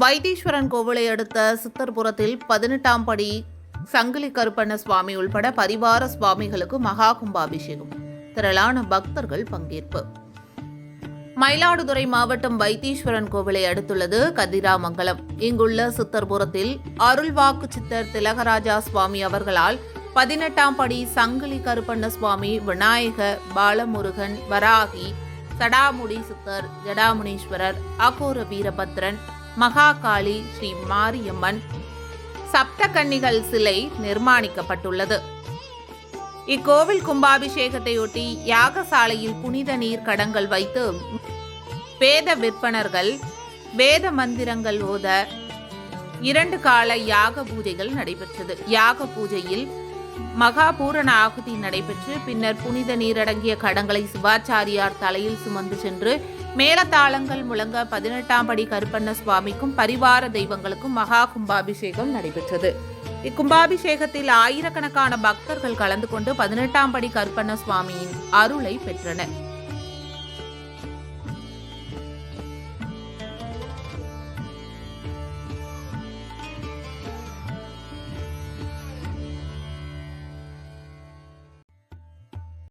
வைத்தீஸ்வரன் கோவிலை அடுத்த சித்தர்புரத்தில் பதினெட்டாம் படி சங்கிலி கருப்பண்ண சுவாமி உள்பட பரிவார சுவாமிகளுக்கு மகா கும்பாபிஷேகம். திரளான பக்தர்கள் பங்கேற்பு. மயிலாடுதுறை மாவட்டம் வைத்தீஸ்வரன் கோவிலை அடுத்துள்ளது கதிராமங்கலம். இங்குள்ள சித்தர்புரத்தில் அருள்வாக்கு சித்தர் திலகராஜா சுவாமி அவர்களால் பதினெட்டாம் படி சங்கிலி கருப்பண்ண சுவாமி விநாயக பாலமுருகன் வராகி சடாமுடி சித்தர் ஜடாமுனீஸ்வரர் அகோர வீரபத்ரன் மகாகாளி ஸ்ரீ மாரியம்மன். சப்தகன்னிகள் சிலை நிர்மாணிக்கப்பட்டுள்ளது. இக்கோவில் கும்பாபிஷேகத்தையொட்டி யாகசாலையில் புனித நீர் கடங்கள் வைத்து வேத விற்பனர்கள் வேத மந்திரங்கள் ஓத இரண்டு கால யாக பூஜைகள் நடைபெற்றது. யாக பூஜையில் மகா பூரண ஆகுதி நடைபெற்று பின்னர் புனித நீரடங்கிய கடங்களை சிவாச்சாரியார் தலையில் சுமந்து சென்று மேலத்தாளங்கள் முழங்க பதினெட்டாம் படி கருப்பண்ண சுவாமிக்கும் பரிவார தெய்வங்களுக்கும் மகா கும்பாபிஷேகம் நடைபெற்றது. இக்கும்பாபிஷேகத்தில் ஆயிரக்கணக்கான பக்தர்கள் கலந்து கொண்டு பதினெட்டாம் படி கருப்பண்ண சுவாமியின் அருளை பெற்றனர்.